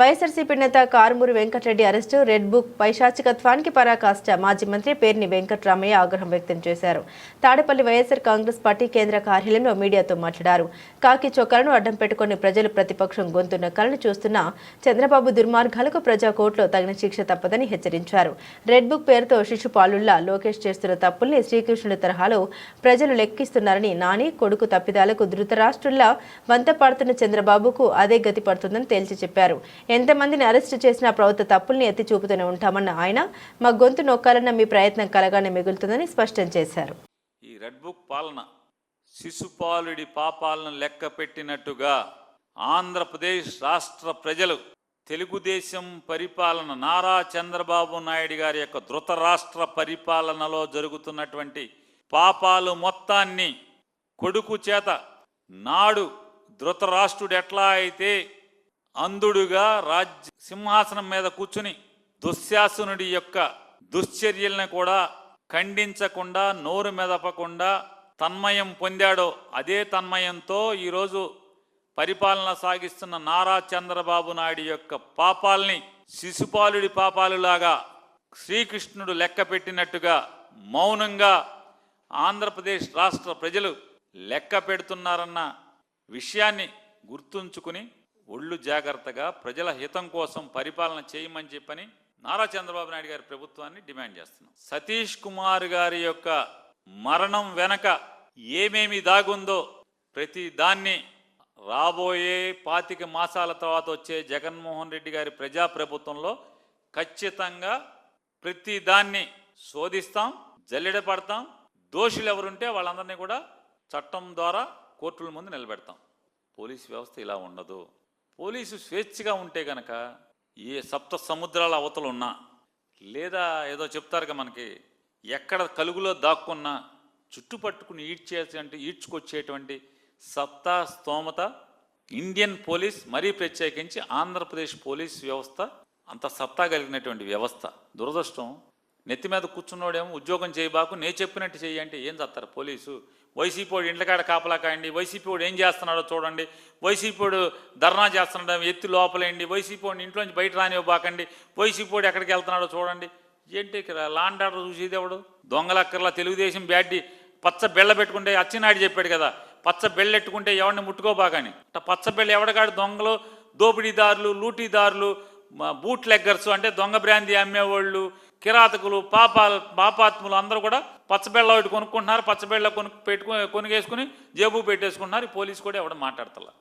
వైఎస్ఆర్సీపీ నేత Karumuri Venkatareddy arrest red book పైశాచికత్వానికి పరాకాష్ట మాజీ మంత్రి పేర్ని వెంకటరామయ్య ఆగ్రహం వ్యక్తం చేశారు. తాడేపల్లి వైఎస్ఆర్ కాంగ్రెస్ పార్టీ కేంద్ర కార్యాలయంలో మీడియాతో మాట్లాడారు. కాకి చొక్కాలను అడ్డం పెట్టుకుని ప్రజలు ప్రతిపక్షం గొంతు కలను చూస్తున్న చంద్రబాబు దుర్మార్గాలకు ప్రజా కోర్టులో తగిన శిక్ష తప్పదని హెచ్చరించారు. రెడ్ బుక్ పేరుతో శిశుపాలుల్లా లోకేష్ చేస్తున్న తప్పుల్ని శ్రీకృష్ణుడి తరహాలో ప్రజలు లెక్కిస్తున్నారని నాని కొడుకు తప్పిదాలకు ధృతరాష్ట్రుల్లా వంతపాడుతున్న చంద్రబాబుకు అదే గతి పడుతుందని తేల్చి చెప్పారు. ఎంతమందిని అరెస్టు చేసినా ప్రభుత్వ తప్పుల్ని ఎత్తి చూపుతూనే ఉంటామన్న ఆయన మా గొంతు నొక్కాలన్న మీ ప్రయత్నం కలగానే మిగులుతుందని స్పష్టం చేశారు. ఈ రెడ్ బుక్ పాలన శిశుపాలుడి పాపాలను లెక్క పెట్టినట్టుగా ఆంధ్రప్రదేశ్ రాష్ట్ర ప్రజలు తెలుగుదేశం పరిపాలన నారా చంద్రబాబు నాయుడు గారి యొక్క ధృతరాష్ట్ర పరిపాలనలో జరుగుతున్నటువంటి పాపాలు మొత్తాన్ని కొడుకు చేత నాడు ధృతరాష్ట్రుడు ఎట్లా అయితే అంధుడుగా రాజ్య సింహాసనం మీద కూర్చుని దుశ్శాసనుడి యొక్క దుశ్చర్యల్ని కూడా ఖండించకుండా నోరు మెదపకుండా తన్మయం పొందాడో అదే తన్మయంతో ఈరోజు పరిపాలన సాగిస్తున్న నారా చంద్రబాబు నాయుడు యొక్క పాపాల్ని శిశుపాలుడి పాపాలులాగా శ్రీకృష్ణుడు లెక్క పెట్టినట్టుగా మౌనంగా ఆంధ్రప్రదేశ్ రాష్ట్ర ప్రజలు లెక్క పెడుతున్నారన్న విషయాన్ని గుర్తుంచుకుని ఒళ్ళు జాగ్రత్తగా ప్రజల హితం కోసం పరిపాలన చేయమని చెప్పని నారా చంద్రబాబు నాయుడు గారి ప్రభుత్వాన్ని డిమాండ్ చేస్తున్నాం. సతీష్ కుమార్ గారి యొక్క మరణం వెనక ఏమేమి దాగుందో ప్రతి దాన్ని రాబోయే పాతిక మాసాల తర్వాత వచ్చే జగన్మోహన్ రెడ్డి గారి ప్రజాప్రభుత్వంలో ఖచ్చితంగా ప్రతి దాన్ని శోధిస్తాం జల్లెడ పడతాం. దోషులు ఎవరుంటే వాళ్ళందరినీ కూడా చట్టం ద్వారా కోర్టుల ముందు నిలబెడతాం. పోలీస్ వ్యవస్థ ఇలా ఉండదు. పోలీసు స్వేచ్ఛగా ఉంటే గనక ఏ సప్త సముద్రాల అవతలు ఉన్నా లేదా ఏదో చెప్తారుగా మనకి ఎక్కడ కలుగులో దాక్కున్నా చుట్టుపట్టుకుని ఈడ్చే అంటే ఈడ్చుకొచ్చేటువంటి సత్తా స్తోమత ఇండియన్ పోలీస్ మరీ ప్రత్యేకించి ఆంధ్రప్రదేశ్ పోలీస్ వ్యవస్థ అంత సత్తా కలిగినటువంటి వ్యవస్థ. దురదృష్టం నెత్తి మీద కూర్చున్నోడేమో ఉద్యోగం చేయబాకు నేను చెప్పినట్టు చెయ్యి అంటే ఏం చేస్తారు పోలీసు? వైసీపీ వాడు ఇండ్లకాడ కాపలా కాయండి వైసీపీ వాడు ఏం చేస్తున్నాడో చూడండి. వైసీపీ వాడు ధర్నా చేస్తున్నాడు ఎత్తి లోపలేయండి. వైసీపీ వాడిని ఇంట్లోంచి బయట రానివ్వబాకండి. వైసీపీ వాడు ఎక్కడికి వెళ్తున్నాడో చూడండి. ఏంటి ఇక్కడ లాండ్ ఆర్డర్ చూసేది ఎవడు? దొంగలక్కర్లా తెలుగుదేశం బ్యాడ్డి పచ్చ బెళ్ళ పెట్టుకుంటే అచ్చినాయుడు చెప్పాడు కదా పచ్చ బెళ్ళెట్టుకుంటే ఎవరిని ముట్టుకోబాకని. పచ్చ బెళ్ళ ఎవడగాడు దొంగలు దోపిడీదారులు లూటీదారులు మా బూట్ లెగ్గర్స్ అంటే దొంగ బ్రాంతి అమ్మేవాళ్ళు కిరాతకులు పాపాలు పాపాత్ములు అందరూ కూడా పచ్చబెళ్ళ ఒకటి కొనుక్కుంటున్నారు పచ్చబెళ్ళ కొను పెట్టుకుని కొనుగేసుకుని జేబు పెట్టేసుకుంటున్నారు. ఈ పోలీసు కూడా ఎవడ మాట్లాడతలా.